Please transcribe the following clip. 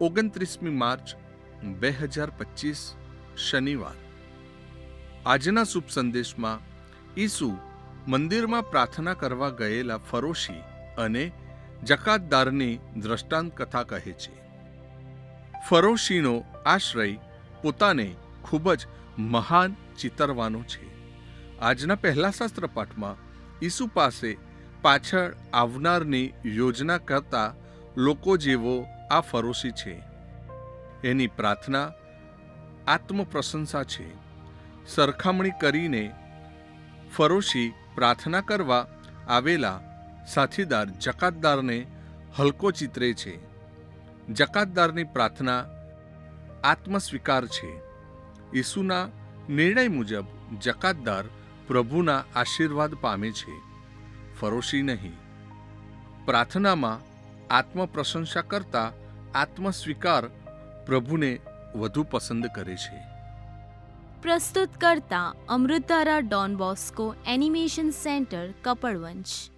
ઓગણત્રીસમી March, બે હજાર પચીસ, શનિવાર. આજના શુભ સંદેશમાં ઈસુ મંદિરમાં પ્રાર્થના કરવા ગયેલા ફરોશી અને જકાતદારની દ્રષ્ટાંત કથા કહે છે. ફરોશીનો આશ્રય પોતાને ખૂબ જ મહાન ચિતરવાનો છે. આજના પહેલા શાસ્ત્ર પાઠમાં ઈસુ પાસે પાછળ આવનારની યોજના કરતા લોકો જેવો આ ફરોશી છે. એની પ્રાર્થના આત્મપ્રશંસા છે. સરખામણી કરીને ફરોશી પ્રાર્થના કરવા આવેલા સાથીદાર જકાતદારને હલકો ચિતરે છે. જકાતદારની પ્રાર્થના આત્મસ્વીકાર છે. ઈસુના નિર્ણય મુજબ જકાતદાર પ્રભુના આશીર્વાદ પામે છે. ફરોશી નહીં. પ્રાર્થનામાં આત્મપ્રશંસા કરતા આત્મસ્વીકાર પ્રભુને વધુ પસંદ કરે છે. પ્રસ્તુત કરતા Amritdhara Don Bosco animation centre Kapadvanj.